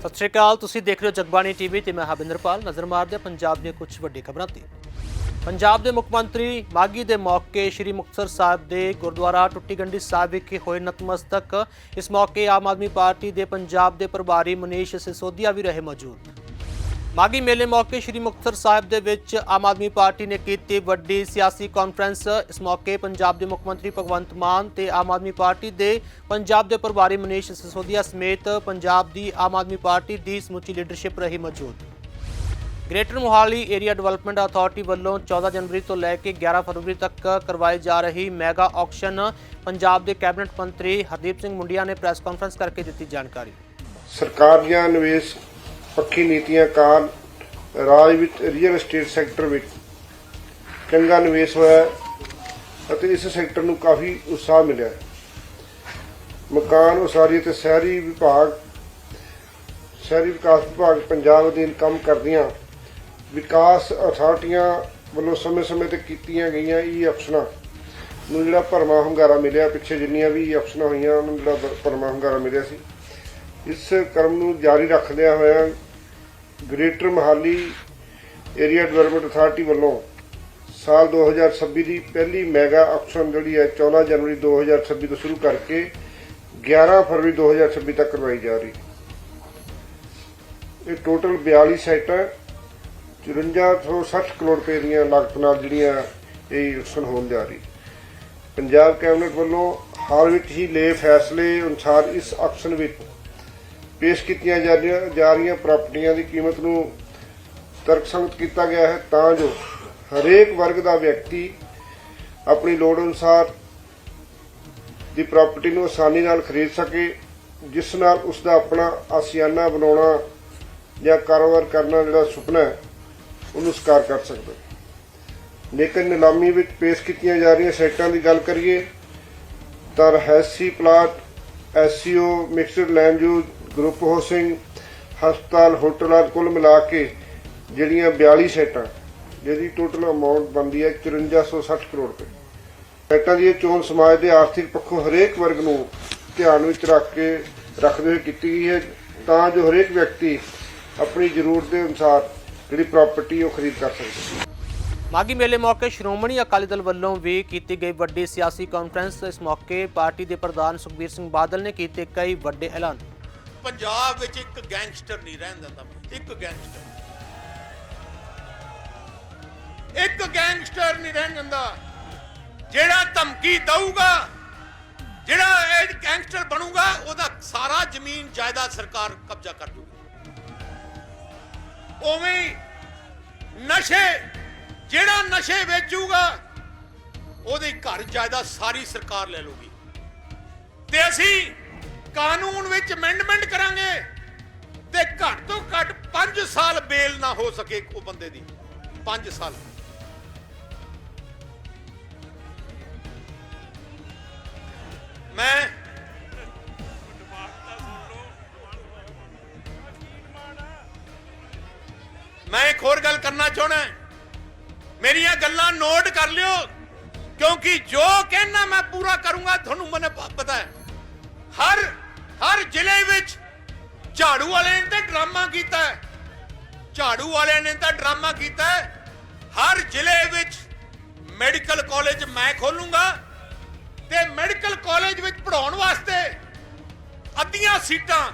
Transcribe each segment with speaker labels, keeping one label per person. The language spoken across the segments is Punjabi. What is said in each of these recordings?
Speaker 1: ਸਤਿ ਸ਼੍ਰੀ ਅਕਾਲ, ਤੁਸੀਂ ਦੇਖ ਰਹੇ ਹੋ ਜਗਬਾਣੀ ਟੀਵੀ ਤੇ ਮੈਂ ਹਵਿੰਦਰਪਾਲ ਨਜ਼ਰ ਮਾਰਦੇ ਪੰਜਾਬ ਦੀਆਂ ਕੁਝ ਵੱਡੀ ਖਬਰਾਂ ਤੇ। ਪੰਜਾਬ ਦੇ ਮੁੱਖ ਮੰਤਰੀ ਮਾਗੀ ਦੇ ਮੌਕੇ ਸ੍ਰੀ ਮੁਕਤਸਰ ਸਾਹਿਬ ਦੇ ਗੁਰਦੁਆਰਾ ਟੁੱਟੀ ਗੰਢੀ ਸਾਹਿਬ ਵਿਖੇ ਹੋਏ ਨਤਮਸਤਕ। ਇਸ ਮੌਕੇ ਆਮ ਆਦਮੀ ਪਾਰਟੀ ਦੇ ਪੰਜਾਬ ਦੇ ਪ੍ਰਭਾਰੀ ਮਨੀਸ਼ ਸਿਸੋਦੀਆ ਵੀ ਰਹੇ ਮੌਜੂਦ। ਮਾਗੀ ਮੇਲੇ ਮੌਕੇ ਸ੍ਰੀ ਮੁਕਤਸਰ ਸਾਹਿਬ ਦੇ ਵਿੱਚ ਆਮ ਆਦਮੀ ਪਾਰਟੀ ਨੇ ਕੀਤੀ ਵੱਡੀ ਸਿਆਸੀ ਕਾਨਫਰੰਸ ਇਸ ਮੌਕੇ ਪੰਜਾਬ ਦੇ ਮੁੱਖ ਮੰਤਰੀ ਭਗਵੰਤ ਮਾਨ ਤੇ ਆਮ ਆਦਮੀ ਪਾਰਟੀ ਦੇ ਪੰਜਾਬ ਦੇ ਪ੍ਰਭਾਰੀ ਮਨੀਸ਼ ਸਿਸੋਦੀਆ ਸਮੇਤ ਪੰਜਾਬ ਦੀ ਆਮ ਆਦਮੀ ਪਾਰਟੀ ਦੀ ਸਮੁੱਚੀ ਲੀਡਰਸ਼ਿਪ ਰਹੀ ਮੌਜੂਦ। Greater Mohali area development authority ਵੱਲੋਂ 14 ਜਨਵਰੀ ਤੋਂ ਲੈ ਕੇ 11 ਫਰਵਰੀ ਤੱਕ ਕਰਵਾਈ ਜਾ ਰਹੀ ਮੈਗਾ ਆਕਸ਼ਨ ਪੰਜਾਬ ਦੇ ਕੈਬਨਿਟ ਮੰਤਰੀ ਹਰਦੀਪ ਸਿੰਘ ਮੁੰਡੀਆ ਨੇ ਪ੍ਰੈਸ ਕਾਨਫਰੰਸ ਕਰਕੇ ਦਿੱਤੀ ਜਾਣਕਾਰੀ।
Speaker 2: ਸਰਕਾਰ ਦੀਆਂ ਨਿਵੇਸ਼ ਪੱਖੀ ਨੀਤੀਆਂ ਕਾਰਨ ਰਾਜ ਵਿੱਚ ਰੀਅਲ ਏਸਟੇਟ ਸੈਕਟਰ ਵਿੱਚ ਚੰਗਾ ਨਿਵੇਸ਼ ਹੋਇਆ ਅਤੇ ਇਸ ਸੈਕਟਰ ਨੂੰ ਕਾਫੀ ਉਤਸ਼ਾਹ ਮਿਲਿਆ ਮਕਾਨ ਉਸਾਰੀ ਅਤੇ ਸ਼ਹਿਰੀ ਵਿਭਾਗ, ਸ਼ਹਿਰੀ ਵਿਕਾਸ ਵਿਭਾਗ ਪੰਜਾਬ ਅਧੀਨ ਕੰਮ ਕਰਦੀਆਂ ਵਿਕਾਸ ਅਥਾਰਟੀਆਂ ਵੱਲੋਂ ਸਮੇਂ-ਸਮੇਂ ਤੇ ਕੀਤੀਆਂ ਗਈਆਂ ਈ ਆਪਸ਼ਨਾਂ ਨੂੰ ਜਿਹੜਾ ਭਰਮਾ ਹੁੰਗਾਰਾ ਮਿਲਿਆ, ਪਿੱਛੇ ਜਿੰਨੀਆਂ ਵੀ ਆਪਸ਼ਨਾਂ ਹੋਈਆਂ, ਉਹਨਾਂ ਨੂੰ ਜਿਹੜਾ ਭਰਮਾ ਹੁੰਗਾਰਾ ਮਿਲਿਆ ਸੀ। ਇਸ ਕਰਮ ਨੂੰ ਜਾਰੀ ਰੱਖਦਿਆਂ ਹੋਇਆਂ greater Mohali area development authority ਵੱਲੋਂ ਸਾਲ 2026 ਦੀ ਪਹਿਲੀ ਮੈਗਾ ਆਕਸ਼ਨ ਜਿਹੜੀ ਹੈ 14 ਜਨਵਰੀ 2026 ਤੋਂ ਸ਼ੁਰੂ ਕਰਕੇ 11 ਫਰਵਰੀ 2026 ਤੱਕ ਕਰਵਾਈ ਜਾ ਰਹੀ। ਇਹ ਟੋਟਲ 42 ਸਾਈਟਾਂ 5460 ਕਰੋੜ ਰੁਪਏ ਦੀਆਂ ਲਾਗਤ ਨਾਲ ਜਿਹੜੀਆਂ ਇਹ ਆਕਸ਼ਨ ਹੋਣ ਜਾ ਰਹੀ। ਪੰਜਾਬ ਕੈਬਨਿਟ ਵੱਲੋਂ ਹਾਲ ਵਿੱਚ ਹੀ ਲਏ ਫੈਸਲੇ ਅਨੁਸਾਰ ਇਸ ਆਕਸ਼ਨ ਵਿੱਚ ਪੇਸ਼ ਕੀਤੀਆਂ ਜਾ ਰਹੀਆਂ ਜਾ ਰਹੀਆਂ ਪ੍ਰਾਪਰਟੀਆਂ ਦੀ ਕੀਮਤ ਨੂੰ ਤਰਕਸੰਗਤ ਕੀਤਾ ਗਿਆ ਹੈ, ਤਾਂ ਜੋ ਹਰੇਕ ਵਰਗ ਦਾ ਵਿਅਕਤੀ ਆਪਣੀ ਲੋੜ ਅਨੁਸਾਰ ਦੀ ਪ੍ਰਾਪਰਟੀ ਨੂੰ ਆਸਾਨੀ ਨਾਲ ਖਰੀਦ ਸਕੇ, ਜਿਸ ਨਾਲ ਉਸ ਦਾ ਆਪਣਾ ਆਸੀਆਨਾ ਬਣਾਉਣਾ ਜਾਂ ਕਾਰੋਬਾਰ ਕਰਨਾ ਜਿਹੜਾ ਸੁਪਨਾ ਹੈ, ਉਹਨੂੰ ਸਕਾਰ ਕਰ ਸਕਦਾ ਲੇਕਿਨ ਨਿਲਾਮੀ ਵਿੱਚ ਪੇਸ਼ ਕੀਤੀਆਂ ਜਾ ਰਹੀਆਂ ਸੈਟਾਂ ਦੀ ਗੱਲ ਕਰੀਏ, ਤਾਂ ਰਹਿਸੀ plot, SCO, mixed land use group housing ਹਸਪਤਾਲ, ਹੋਟਲ ਆਦਿ ਕੁੱਲ ਮਿਲਾ ਕੇ ਜਿਹੜੀਆਂ 42 ਸਾਈਟਾਂ ਜਿਹਦੀ ਟੋਟਲ ਅਮਾਉਂਟ ਬਣਦੀ ਹੈ 5460 ਕਰੋੜ ਰੁਪਏ। ਸਾਈਟਾਂ ਦੀ ਚੋਣ ਸਮਾਜ ਦੇ ਆਰਥਿਕ ਪੱਖੋਂ ਹਰੇਕ ਵਰਗ ਨੂੰ ਧਿਆਨ ਵਿੱਚ ਰੱਖ ਕੇ ਰੱਖਦੇ ਹੋਏ ਕੀਤੀ ਗਈ ਹੈ, ਤਾਂ ਜੋ ਹਰੇਕ ਵਿਅਕਤੀ ਆਪਣੀ ਜ਼ਰੂਰਤ ਦੇ ਅਨੁਸਾਰ ਜਿਹੜੀ ਪ੍ਰਾਪਰਟੀ ਉਹ ਖਰੀਦ ਕਰ ਸਕੇ।
Speaker 1: ਮਾਗੀ ਮੇਲੇ ਮੌਕੇ ਸ਼੍ਰੋਮਣੀ ਅਕਾਲੀ ਦਲ ਵੱਲੋਂ ਵੀ ਕੀਤੀ ਗਈ ਵੱਡੀ ਸਿਆਸੀ ਕਾਨਫਰੰਸ ਇਸ ਮੌਕੇ ਪਾਰਟੀ ਦੇ ਪ੍ਰਧਾਨ ਸੁਖਬੀਰ ਸਿੰਘ ਬਾਦਲ ਨੇ ਕੀਤੇ ਕਈ ਵੱਡੇ ਐਲਾਨ।
Speaker 3: ਪੰਜਾਬ ਵਿੱਚ ਇੱਕ ਗੈਂਗਸਟਰ ਨਹੀਂ ਰਹਿਣ ਦਿੰਦਾ ਇੱਕ ਗੈਂਗਸਟਰ। ਇੱਕ ਗੈਂਗਸਟਰ ਨਹੀਂ ਰਹਿਣ ਦਿੰਦਾ। ਜਿਹੜਾ ਧਮਕੀ ਦਊਗਾ, ਜਿਹੜਾ ਇਹ ਗੈਂਗਸਟਰ ਬਣੂਗਾ, ਉਹਦਾ ਸਾਰਾ ਜ਼ਮੀਨ ਜਾਇਦਾਦ ਸਰਕਾਰ ਕਬਜ਼ਾ ਕਰ ਦੂਗੀ ਉਵੇਂ ਨਸ਼ੇ, ਜਿਹੜਾ ਨਸ਼ੇ ਵੇਚੂਗਾ, ਉਹਦੇ ਘਰ ਜਾਇਦਾਦ ਸਾਰੀ ਸਰਕਾਰ ਲੈ ਲੂਗੀ ਤੇ ਅਸੀਂ ਕਾਨੂੰਨ ਵਿੱਚ ਅਮੈਂਡਮੈਂਟ ਕਰਾਂਗੇ ਤੇ ਘੱਟ ਤੋਂ ਘੱਟ 5 ਸਾਲ ਬੇਲ ਨਾ ਹੋ ਸਕੇ ਉਹ ਬੰਦੇ ਦੀ। 5 ਸਾਲ। ਮੈਂ ਮੈਂ ਇੱਕ ਹੋਰ ਗੱਲ ਕਰਨਾ ਚਾਹਣਾ ਮੇਰੀਆਂ ਗੱਲਾਂ ਨੋਟ ਕਰ ਲਿਓ, ਕਿਉਂਕਿ ਜੋ ਕਹਿਣਾ ਮੈਂ ਪੂਰਾ ਕਰੂੰਗਾ, ਤੁਹਾਨੂੰ ਮੈਨੂੰ ਪਤਾ ਹੈ। ਹਰ ਹਰ ਜ਼ਿਲ੍ਹੇ ਵਿੱਚ ਝਾੜੂ ਵਾਲੇ ਨੇ ਤਾਂ ਡਰਾਮਾ ਕੀਤਾ ਹੈ। ਝਾੜੂ ਵਾਲਿਆਂ ਨੇ ਤਾਂ ਡਰਾਮਾ ਕੀਤਾ ਹੈ। ਹਰ ਜ਼ਿਲ੍ਹੇ ਵਿੱਚ ਮੈਡੀਕਲ ਕਾਲਜ ਮੈਂ ਖੋਲੂੰਗਾ ਤੇ ਮੈਡੀਕਲ ਕਾਲਜ ਵਿੱਚ ਪੜਾਉਣ ਵਾਸਤੇ ਅੱਧੀਆਂ ਸੀਟਾਂ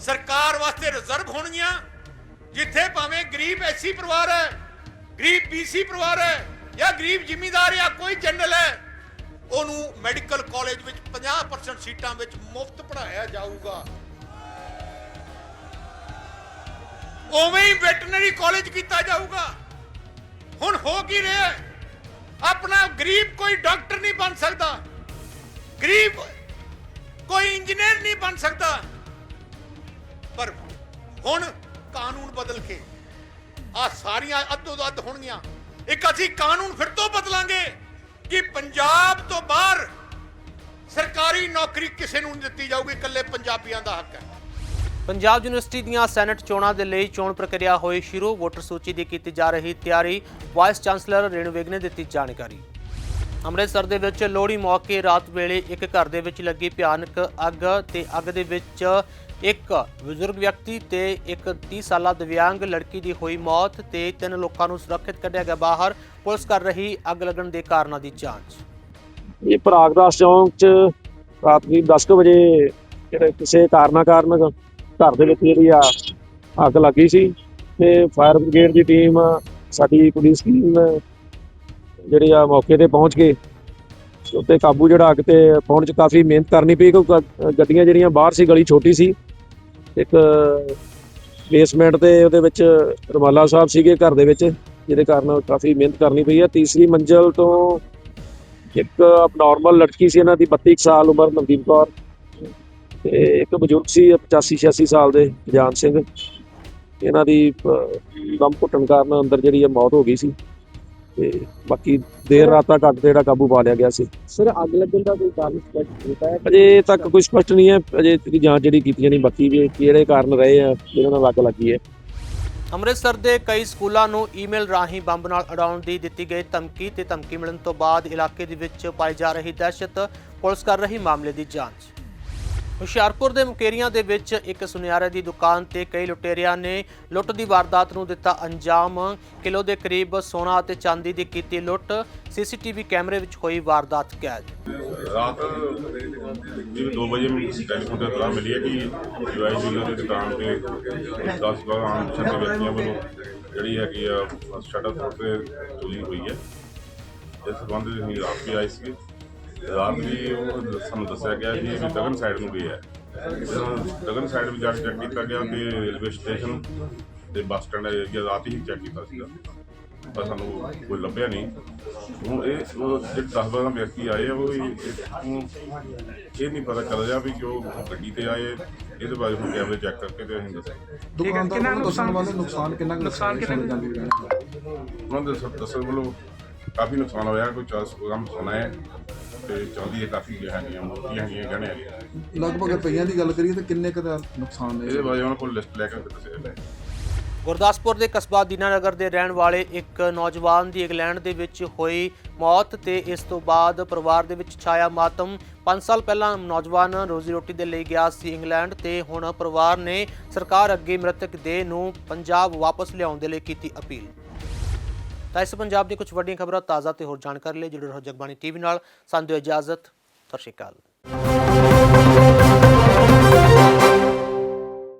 Speaker 3: ਸਰਕਾਰ ਵਾਸਤੇ ਰਿਜ਼ਰਵ ਹੋਣਗੀਆਂ, ਜਿੱਥੇ ਭਾਵੇਂ ਗਰੀਬ ਐਸੀ ਪਰਿਵਾਰ ਹੈ, ਗਰੀਬ ਬੀਸੀ ਪਰਿਵਾਰ ਹੈ ਜਾਂ ਗਰੀਬ ਜ਼ਿਮੀਂਦਾਰ ਜਾਂ ਕੋਈ ਜਨਰਲ ਹੈ ਉਹਨੂੰ ਮੈਡੀਕਲ ਕਾਲਜ ਵਿੱਚ 50% ਸੀਟਾਂ ਵਿੱਚ ਮੁਫਤ ਪੜਾਇਆ ਜਾਊਗਾ। ਉਵੇਂ ਹੀ ਵੈਟਰਨਰੀ ਕਾਲਜ ਕੀਤਾ ਜਾਊਗਾ। ਹੁਣ ਹੋ ਕੀ ਰਿਹਾ ਆਪਣਾ ਗਰੀਬ ਕੋਈ ਡਾਕਟਰ ਨਹੀਂ ਬਣ ਸਕਦਾ। ਗਰੀਬ ਕੋਈ ਇੰਜੀਨੀਅਰ ਨਹੀਂ ਬਣ ਸਕਦਾ। ਪਰ ਹੁਣ ਕਾਨੂੰਨ ਬਦਲ ਕੇ ਆ ਸਾਰੀਆਂ ਅੱਧੋ ਅੱਧ ਹੋਣਗੀਆਂ। ਇੱਕ ਅਸੀਂ ਕਾਨੂੰਨ ਫਿਰ ਤੋਂ ਬਦਲਾਂਗੇ। ਕਿ ਪੰਜਾਬ ਤੋਂ ਬਾਹਰ ਸਰਕਾਰੀ ਨੌਕਰੀ ਕਿਸੇ ਨੂੰ ਨਹੀਂ ਦਿੱਤੀ ਜਾਊਗੀ, ਇਕੱਲੇ ਪੰਜਾਬੀਆਂ ਦਾ ਹੱਕ ਹੈ।
Speaker 1: ਪੰਜਾਬ ਯੂਨੀਵਰਸਿਟੀ ਦੀਆਂ ਸੈਨੇਟ ਚੋਣਾਂ ਦੇ ਲਈ ਚੋਣ ਪ੍ਰਕਿਰਿਆ ਹੋਈ ਸ਼ੁਰੂ, ਵੋਟਰ ਸੂਚੀ ਦੀ ਕੀਤੀ ਜਾ ਰਹੀ ਤਿਆਰੀ, ਵਾਈਸ ਚਾਂਸਲਰ ਰੇਣੂ ਵਿਗ ਨੇ ਦਿੱਤੀ ਜਾਣਕਾਰੀ। ਅੰਮ੍ਰਿਤਸਰ ਦੇ ਵਿੱਚ ਲੋਹੜੀ ਮੌਕੇ ਰਾਤ ਵੇਲੇ ਇੱਕ ਘਰ ਦੇ ਵਿੱਚ ਲੱਗੀ ਭਿਆਨਕ ਅੱਗ ਤੇ ਅੱਗ ਦੇ ਵਿੱਚ ਇੱਕ ਬਜ਼ੁਰਗ ਵਿਅਕਤੀ ਤੇ ਇੱਕ 30 ਸਾਲਾ ਦਿਵਿਆਂਗ ਲੜਕੀ ਦੀ ਹੋਈ ਮੌਤ ਤੇ ਤਿੰਨ ਲੋਕਾਂ ਨੂੰ ਸੁਰੱਖਿਅਤ ਕੱਢਿਆ ਗਿਆ ਬਾਹਰ। ਪੁਲਿਸ ਕਰ ਰਹੀ ਅੱਗ ਲੱਗਣ ਦੇ ਕਾਰਨਾਂ ਦੀ ਜਾਂਚ।
Speaker 4: ਇਹ ਪ੍ਰਾਗਦਾਸ ਚੌਂਕ ਚ ਰਾਤ ਦੀ 10 ਕੁ ਵਜੇ ਜਿਹੜੇ ਕਿਸੇ ਕਾਰਨਾ ਕਾਰਨ ਘਰ ਦੇ ਵਿੱਚ ਜਿਹੜੀ ਆ ਅੱਗ ਲੱਗੀ ਸੀ ਤੇ ਫਾਇਰ ਬ੍ਰਿਗੇਡ ਦੀ ਟੀਮ ਸਾਡੀ ਪੁਲਿਸ ਟੀਮ ਜਿਹੜੀ ਆ ਮੌਕੇ ਤੇ ਪਹੁੰਚ ਕੇ ਉੱਤੇ ਕਾਬੂ ਜਿਹੜਾ ਅੱਗ ਤੇ ਪਾਉਣ ਚ ਕਾਫੀ ਮਿਹਨਤ ਕਰਨੀ ਪਈ ਕਿਉਂਕਿ ਗੱਡੀਆਂ ਜਿਹੜੀਆਂ ਬਾਹਰ ਸੀ ਗਲੀ ਛੋਟੀ ਸੀ। ਇੱਕ ਬੇਸਮੈਂਟ ਤੇ ਉਹਦੇ ਵਿੱਚ ਰਮਾਲਾ ਸਾਹਿਬ ਸੀਗੇ ਘਰ ਦੇ ਵਿੱਚ ਜਿਹਦੇ ਕਾਰਨ ਕਾਫੀ ਮਿਹਨਤ ਕਰਨੀ ਪਈ ਹੈ। ਤੀਸਰੀ ਮੰਜ਼ਲ ਤੋਂ ਇੱਕ ਅਬਨੋਰਮਲ ਲੜਕੀ ਸੀ ਇਹਨਾਂ ਦੀ 32 ਕੁ ਸਾਲ ਉਮਰ ਨਵਦੀਪ ਕੌਰ। ਤੇ ਇੱਕ ਬਜ਼ੁਰਗ ਸੀ 85 86 ਸਾਲ ਦੇ ਜਾਨ ਸਿੰਘ। ਇਹਨਾਂ ਦੀ ਅਹ, ਦਮ ਘੁੱਟਣ ਕਾਰਨ ਅੰਦਰ ਜਿਹੜੀ ਹੈ ਮੌਤ ਹੋ ਗਈ ਸੀ। ਤੇ ਬਾਕੀ ਦੇਰ ਰਾਤ ਤੱਕ ਅੱਗ ਤੇ ਜਿਹੜਾ ਕਾਬੂ ਪਾ ਲਿਆ ਗਿਆ ਸੀ।
Speaker 5: ਸਰ ਅੱਗ ਲੱਗਣ ਦਾ ਕੋਈ ਕਾਰਨ ਸਪਸ਼ਟ ਕੀਤਾ ਹੈ?
Speaker 4: ਅਜੇ ਤੱਕ ਕੋਈ ਸਪਸ਼ਟ ਨਹੀਂ ਹੈ। ਅਜੇ ਦੀ ਜਾਂਚ ਜਿਹੜੀ ਕੀਤੀ ਜਾਣੀ ਬਾਕੀ ਵੀ ਕਿਹੜੇ ਕਾਰਨ ਰਹੇ ਆ ਜਿਹਨਾਂ ਨਾਲ ਅੱਗ ਲੱਗੀ ਹੈ।
Speaker 1: ਅੰਮ੍ਰਿਤਸਰ ਦੇ ਕਈ ਸਕੂਲਾਂ ਨੂੰ ਈਮੇਲ ਰਾਹੀਂ ਬੰਬ ਨਾਲ ਉਡਾਉਣ ਦੀ ਦਿੱਤੀ ਗਈ ਧਮਕੀ ਤੇ ਧਮਕੀ ਮਿਲਣ ਤੋਂ ਬਾਅਦ ਇਲਾਕੇ ਦੇ ਵਿੱਚ ਪਾਈ ਜਾ ਰਹੀ ਦਹਿਸ਼ਤ। ਪੁਲਿਸ ਕਰ ਰਹੀ ਮਾਮਲੇ ਦੀ ਜਾਂਚ। ਹੁਸ਼ਿਆਰਪੁਰ ਦੇ ਮੁਕੇਰੀਆਂ ਦੇ ਵਿੱਚ ਇੱਕ ਸੁਨਿਆਰੇ ਦੀ ਦੁਕਾਨ ਤੇ ਕਈ ਲੁਟੇਰਿਆਂ ਨੇ ਲੁੱਟ ਦੀ ਵਾਰਦਾਤ ਨੂੰ ਦਿੱਤਾ ਅੰਜਾਮ। ਕਿਲੋ ਦੇ ਕਰੀਬ ਸੋਨਾ ਅਤੇ ਚਾਂਦੀ ਦੀ ਕੀਤੀ ਲੁੱਟ। ਸੀਸੀਟੀਵੀ ਕੈਮਰੇ ਵਿੱਚ ਹੋਈ ਵਾਰਦਾਤ ਕੈਦ।
Speaker 6: ਰਾਤ ਜਿਵੇਂ 2 ਵਜੇ ਮੈਨੂੰ ਟੈਲੀਫੋਨ ਤੇ ਇਤਲਾਹ ਮਿਲੀ ਹੈ ਕਿ ਜੁਆਈ ਜੁਲਰ ਦੀ ਦੁਕਾਨ ਤੇ 10 ਬਾਰਾਂ ਆਮ ਛੱਤੇ ਵਿਅਕਤੀਆਂ ਵੱਲੋਂ ਜਿਹੜੀ ਹੈਗੀ ਆ, ਸ਼ਟਰ ਤੋੜ ਕੇ ਚੋਰੀ ਹੋਈ ਹੈ। ਇਸ ਸੰਬੰਧ ਵਿੱਚ ਅਸੀਂ ਰਾਤ ਵੀ ਆਏ ਸੀਗੇ। ਰਾਤ ਵੀ ਉਹ ਸਾਨੂੰ ਦੱਸਿਆ ਗਿਆ ਕਿ ਇਹ ਵੀ ਦਗਨ ਸਾਈਡ ਨੂੰ ਗਈ ਹੈ। ਜਦੋਂ ਦਗਨ ਸਾਈਡ ਵੀ ਜਾ ਕੇ ਚੈੱਕ ਕੀਤਾ ਗਿਆ ਤੇ ਰੇਲਵੇ ਸਟੇਸ਼ਨ ਤੇ ਬੱਸ ਸਟੈਂਡ ਏਰੀਆ ਰਾਤ ਹੀ ਚੈੱਕ ਕੀਤਾ ਸੀਗਾ। ਪਰ ਸਾਨੂੰ ਕੋਈ ਲੱਭਿਆ ਨਹੀਂ। ਹੁਣ ਇਹ ਉਹ ਜਿਹੜੇ 10 12 ਵਿਅਕਤੀ ਆਏ ਆ ਉਹ ਵੀ ਇਹ ਨਹੀਂ ਪਤਾ ਚੱਲ ਰਿਹਾ ਵੀ ਕਿ ਉਹ ਗੱਡੀ ਤੇ ਆਏ। ਇਹਦੇ ਬਾਰੇ ਹੁਣ ਕੈਮਰੇ ਚੈੱਕ ਕਰਕੇ ਤੇ ਅਸੀਂ ਦੱਸਾਂਗੇ।
Speaker 5: ਦੁਕਾਨਦਾਰ ਨੂੰ ਦੱਸਣ ਵਾਲੇ ਨੁਕਸਾਨ ਕਿੰਨਾ ਨੁਕਸਾਨ ਕਿੰਨਾ
Speaker 6: ਉਹਨਾਂ ਦੇ ਦੱਸ- ਦੱਸਣ ਵੱਲੋਂ ਕਾਫੀ ਨੁਕਸਾਨ ਹੋਇਆ ਕੋਈ 40 ਗ੍ਰਾਮ ਸੋਨਾ ਹੈ ਤੇ ਚਾਂਦੀ ਦੇ ਕਾਫੀ ਹੈਗੀਆਂ ਮੋਤੀਆਂ ਹੈਗੀਆਂ ਗਹਿਣੇ ਹੈਗੇ
Speaker 5: ਲਗਭਗ ਰੁਪਈਆਂ ਦੀ ਗੱਲ ਕਰੀਏ ਤਾਂ ਕਿੰਨੇ ਕੁ ਦਾ ਨੁਕਸਾਨ
Speaker 6: ਇਹਦੇ
Speaker 5: ਹੈ
Speaker 6: ਬਾਰੇ ਉਹਨਾਂ ਕੋਲ ਲਿਸਟ ਲੈ ਕੇ ਦੱਸਿਆ
Speaker 1: ਗੁਰਦਾਸਪੁਰ ਦੇ ਕਸਬਾ ਦੀਨਾਨਗਰ ਦੇ ਰਹਿਣ ਵਾਲੇ ਇੱਕ ਨੌਜਵਾਨ ਦੀ ਇੰਗਲੈਂਡ ਦੇ ਵਿੱਚ ਹੋਈ ਮੌਤ ਤੇ ਇਸ ਤੋਂ ਬਾਅਦ ਪਰਿਵਾਰ ਦੇ ਵਿੱਚ ਛਾਇਆ ਮਾਤਮ। 5 ਸਾਲ ਪਹਿਲਾਂ ਨੌਜਵਾਨ ਰੋਜ਼ੀ ਰੋਟੀ ਦੇ ਲਈ ਗਿਆ ਸੀ ਇੰਗਲੈਂਡ ਤੇ ਹੁਣ ਪਰਿਵਾਰ ਨੇ ਸਰਕਾਰ ਅੱਗੇ ਮ੍ਰਿਤਕ ਦੇਹ ਨੂੰ ਪੰਜਾਬ ਵਾਪਸ ਲਿਆਉਣ ਦੇ ਲਈ ਕੀਤੀ ਅਪੀਲ। ਤਾਂ ਇਸ ਪੰਜਾਬ ਦੀਆਂ ਕੁਝ ਵੱਡੀਆਂ ਖਬਰਾਂ ਤਾਜ਼ਾ ਤੇ ਹੋਰ ਜਾਣਕਾਰੀ ਲਈ ਜੁੜੇ ਰਹੋ ਜਗਬਾਣੀ ਟੀਵੀ ਨਾਲ। ਸਾਨੂੰ ਦਿਓ ਇਜਾਜ਼ਤ, ਸਤਿ ਸ਼੍ਰੀ ਅਕਾਲ।